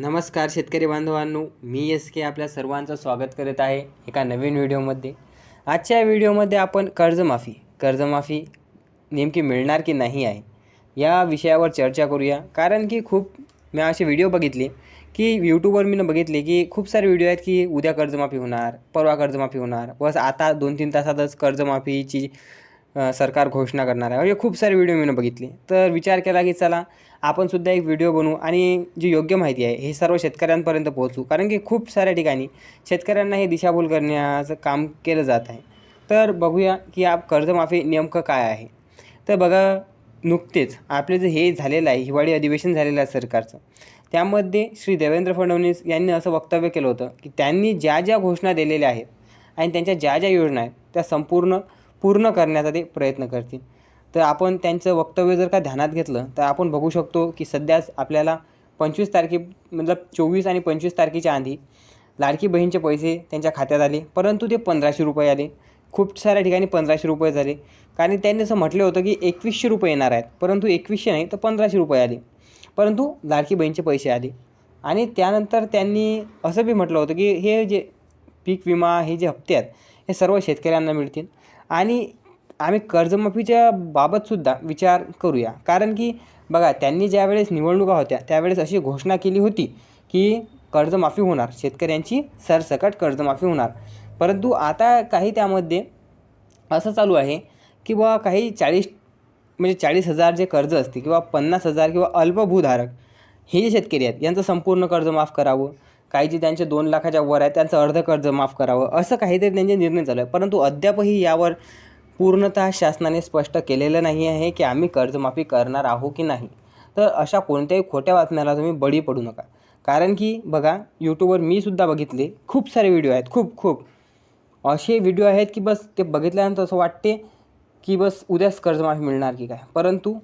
नमस्कार शेतकरी बांधवांनो मी एस के आपल्या सर्वांचं स्वागत करत आहे एका नवीन व्हिडिओमध्ये. आजच्या व्हिडिओमध्ये आपण कर्जमाफी कर्जमाफी नेमकी मिळणार की नाही आहे या विषयावर चर्चा करूया. कारण की खूप मी असे व्हिडिओ बघितले की यूट्यूबवर मी बघितले की खूप सारे व्हिडिओ आहेत की उद्या कर्जमाफी होणार परवा कर्जमाफी होणार. बस आता दोन तीन तासातच कर्जमाफीची सरकार घोषणा करणार आहे. हे खूप सारे व्हिडिओ मी बघितले. तर विचार केला की चला आपण सुद्धा एक व्हिडिओ बनवू आणि जी योग्य माहिती आहे हे सर्व शेतकऱ्यांपर्यंत पोहोचू. कारण की खूप साऱ्या ठिकाणी शेतकऱ्यांना हे दिशाभूल करण्याचं काम केलं जात आहे. तर बघूया की आप कर्जमाफी नेमकं काय आहे. तर बघा नुकतेच आपले जे हे झालेलं आहे हिवाळी अधिवेशन झालेलं आहे सरकारचं. त्यामध्ये श्री देवेंद्र फडणवीस यांनी असं वक्तव्य केलं होतं की त्यांनी ज्या ज्या घोषणा दिलेल्या आहेत आणि त्यांच्या ज्या ज्या योजना आहेत त्या संपूर्ण पूर्ण करण्याचा ते प्रयत्न करतील. तर आपण त्यांचं वक्तव्य जर का ध्यानात घेतलं तर आपण बघू शकतो की सध्याच आपल्याला पंचवीस तारखे मतलब चोवीस आणि पंचवीस तारखेच्या आधी लाडकी बहीणचे पैसे त्यांच्या खात्यात आले परंतु ते पंधराशे रुपये आले. खूप साऱ्या ठिकाणी पंधराशे रुपये झाले. कारण त्यांनी असं म्हटलं होतं की एकवीसशे रुपये येणार आहेत परंतु एकवीसशे नाही तर पंधराशे रुपये आले. परंतु लाडकी बहीणचे पैसे आले. आणि त्यानंतर त्यांनी असं बी म्हटलं होतं की हे जे पीक विमा हे जे हप्ते आहेत हे सर्व शेतकऱ्यांना मिळतील. आणि आम्ही कर्जमाफीच्या बाबतसुद्धा विचार करूया. कारण की बघा त्यांनी ज्यावेळेस निवडणुका होत्या त्यावेळेस अशी घोषणा केली होती की कर्जमाफी होणार. शेतकऱ्यांची सरसकट कर्जमाफी होणार. परंतु आता काही त्यामध्ये असं चालू आहे की बुवा काही चाळीस म्हणजे चाळीस हजार जे कर्ज असते किंवा पन्नास हजार किंवा अल्पभूधारक हे जे शेतकरी आहेत यांचं संपूर्ण कर्ज माफ करावं. काही जे त्यांचे दोन लाखाच्या वर आहे त्यांचं अर्ध कर्ज माफ करावं असं काहीतरी त्यांचे निर्णय चालू आहे. परंतु अद्यापही यावर पूर्णतः शासनाने स्पष्ट केलेलं नाही आहे की आम्ही कर्जमाफी करणार आहो की नाही. तर अशा कोणत्याही खोट्या बातम्याला तुम्ही बळी पडू नका. कारण की बघा यूट्यूबवर मी सुद्धा बघितले खूप सारे व्हिडिओ आहेत खूप खूप. असे व्हिडिओ आहेत की बस ते बघितल्यानंतर असं वाटते की बस उद्याच कर्जमाफी मिळणार की काय. परंतु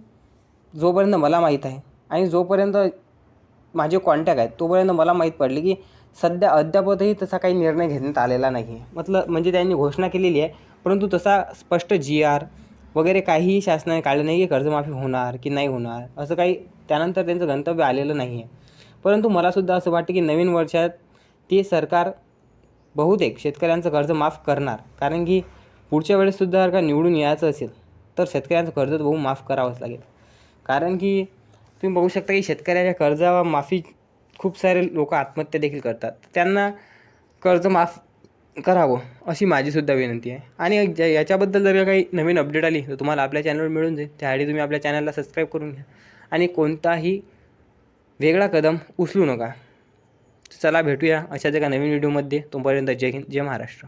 जोपर्यंत मला माहीत आहे आणि जोपर्यंत माझे कॉन्टॅक्ट आहेत तोपर्यंत मला माहीत पडले की सध्या अद्यापतही तसा काही निर्णय घेण्यात आलेला नाही आहे मतलब म्हणजे त्यांनी घोषणा केलेली आहे परंतु तसा स्पष्ट जी आर वगैरे काहीही शासनाने काढलं नाही की कर्जमाफी होणार की नाही होणार असं काही त्यानंतर त्यांचं गंतव्य आलेलं नाही आहे परंतु मलासुद्धा असं वाटतं की नवीन वर्षात ते सरकार बहुतेक शेतकऱ्यांचं कर्ज माफ करणार कारण की पुढच्या वेळेससुद्धा जर का निवडून यायचं असेल तर शेतकऱ्यांचं कर्ज तर बहु माफ करावंच लागेल. कारण की तुम्ही बघू शकता की शेतकऱ्याच्या कर्जा माफी खूप सारे लोक आत्महत्या देखील करतात. त्यांना कर्ज माफ करावं अशी माझीसुद्धा विनंती आहे. आणि ज्या याच्याबद्दल जर का काही नवीन अपडेट आली तर तुम्हाला आपल्या चॅनलवर मिळून जाईल. त्यासाठी तुम्ही आपल्या चॅनलला सबस्क्राईब करून घ्या. आणि कोणताही वेगळा कदम उचलू नका. चला भेटूया अशाच एका नवीन व्हिडिओमध्ये तोपर्यंत जय हिंद जय महाराष्ट्र.